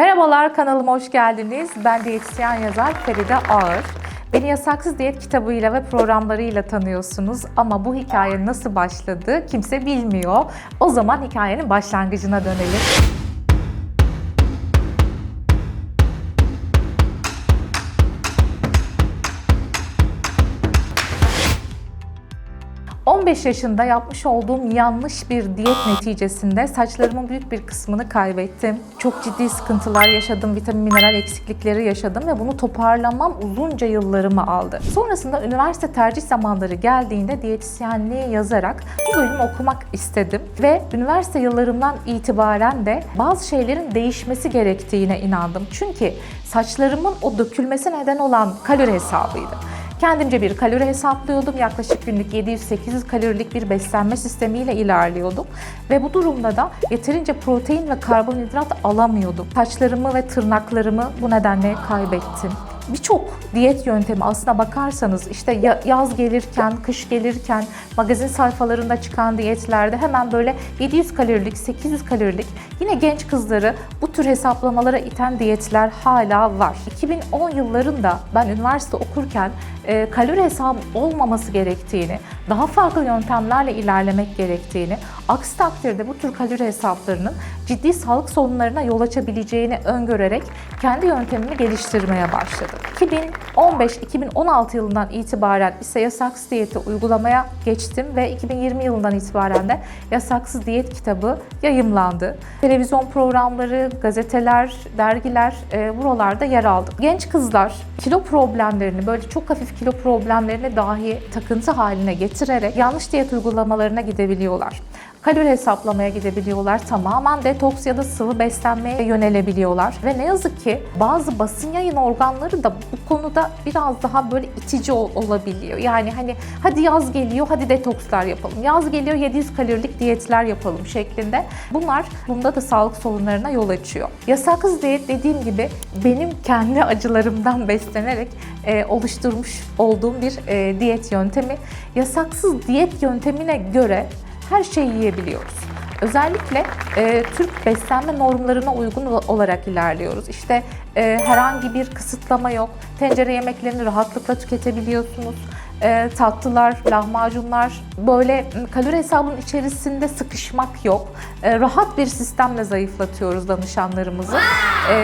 Merhabalar kanalıma hoş geldiniz. Ben diyetisyen yazar Feride Ağır. Beni Yasaksız Diyet kitabıyla ve programlarıyla tanıyorsunuz ama bu hikaye nasıl başladı kimse bilmiyor. O zaman hikayenin başlangıcına dönelim. ...15 yaşında yapmış olduğum yanlış bir diyet neticesinde saçlarımın büyük bir kısmını kaybettim. Çok ciddi sıkıntılar yaşadım, vitamin mineral eksiklikleri yaşadım ve bunu toparlamam uzunca yıllarımı aldı. Sonrasında üniversite tercih zamanları geldiğinde diyetisyenliği yazarak bu bölümü okumak istedim. Ve üniversite yıllarımdan itibaren de bazı şeylerin değişmesi gerektiğine inandım. Çünkü saçlarımın o dökülmesi neden olan kalori hesabıydı. Kendimce bir kalori hesaplıyordum. Yaklaşık günlük 700-800 kalorilik bir beslenme sistemiyle ilerliyordum. Ve bu durumda da yeterince protein ve karbonhidrat alamıyordum. Saçlarımı ve tırnaklarımı bu nedenle kaybettim birçok diyet yöntemi aslına bakarsanız işte ya- yaz gelirken, kış gelirken magazin sayfalarında çıkan diyetlerde hemen böyle 700 kalorilik, 800 kalorilik yine genç kızları bu tür hesaplamalara iten diyetler hala var. 2010 yıllarında ben üniversite okurken e, kalori hesabı olmaması gerektiğini, daha farklı yöntemlerle ilerlemek gerektiğini, aksi takdirde bu tür kalori hesaplarının ciddi sağlık sorunlarına yol açabileceğini öngörerek kendi yöntemimi geliştirmeye başladım. 2015-2016 yılından itibaren ise yasaksız diyeti uygulamaya geçtim ve 2020 yılından itibaren de yasaksız diyet kitabı yayımlandı. Televizyon programları, gazeteler, dergiler e, buralarda yer aldı. Genç kızlar kilo problemlerini böyle çok hafif kilo problemlerini dahi takıntı haline getirerek yanlış diyet uygulamalarına gidebiliyorlar kalori hesaplamaya gidebiliyorlar. Tamamen detoks ya da sıvı beslenmeye yönelebiliyorlar. Ve ne yazık ki bazı basın yayın organları da bu konuda biraz daha böyle itici ol- olabiliyor. Yani hani hadi yaz geliyor hadi detokslar yapalım. Yaz geliyor 700 kalorilik diyetler yapalım şeklinde. Bunlar bunda da sağlık sorunlarına yol açıyor. Yasaksız diyet dediğim gibi benim kendi acılarımdan beslenerek e, oluşturmuş olduğum bir e, diyet yöntemi. Yasaksız diyet yöntemine göre her şeyi yiyebiliyoruz. Özellikle e, Türk beslenme normlarına uygun olarak ilerliyoruz. İşte e, herhangi bir kısıtlama yok. Tencere yemeklerini rahatlıkla tüketebiliyorsunuz. E, tatlılar, lahmacunlar, böyle kalori hesabının içerisinde sıkışmak yok. E, rahat bir sistemle zayıflatıyoruz danışanlarımızı. E,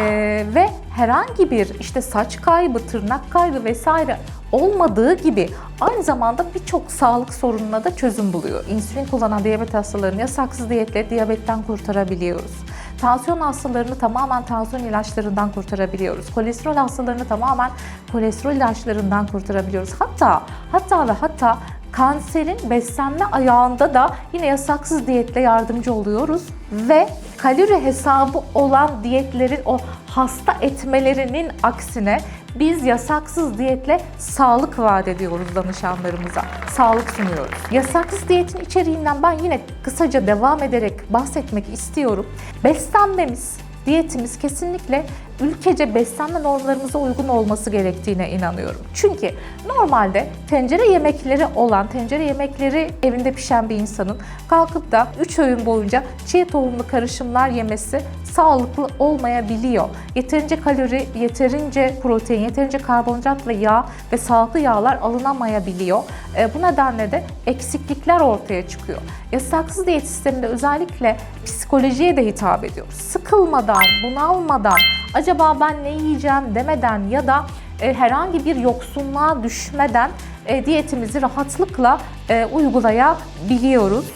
ve herhangi bir işte saç kaybı, tırnak kaybı vesaire olmadığı gibi aynı zamanda birçok sağlık sorununa da çözüm buluyor. İnsülin kullanan diyabet hastalarını yasaksız diyetle diyabetten kurtarabiliyoruz. Tansiyon hastalarını tamamen tansiyon ilaçlarından kurtarabiliyoruz. Kolesterol hastalarını tamamen kolesterol ilaçlarından kurtarabiliyoruz. Hatta hatta ve hatta kanserin beslenme ayağında da yine yasaksız diyetle yardımcı oluyoruz ve kalori hesabı olan diyetlerin o hasta etmelerinin aksine biz yasaksız diyetle sağlık vaat ediyoruz danışanlarımıza. Sağlık sunuyoruz. Yasaksız diyetin içeriğinden ben yine kısaca devam ederek bahsetmek istiyorum. Beslenmemiz, diyetimiz kesinlikle ülkece beslenme normlarımıza uygun olması gerektiğine inanıyorum. Çünkü normalde tencere yemekleri olan, tencere yemekleri evinde pişen bir insanın kalkıp da 3 öğün boyunca çiğ tohumlu karışımlar yemesi sağlıklı olmayabiliyor. Yeterince kalori, yeterince protein, yeterince karbonhidrat ve yağ ve sağlıklı yağlar alınamayabiliyor. E, bu nedenle de eksiklikler ortaya çıkıyor. Yasaksız diyet sisteminde özellikle psikolojiye de hitap ediyoruz. Sıkılmadan, bunalmadan, acaba ben ne yiyeceğim demeden ya da e, herhangi bir yoksunluğa düşmeden e, diyetimizi rahatlıkla e, uygulayabiliyoruz.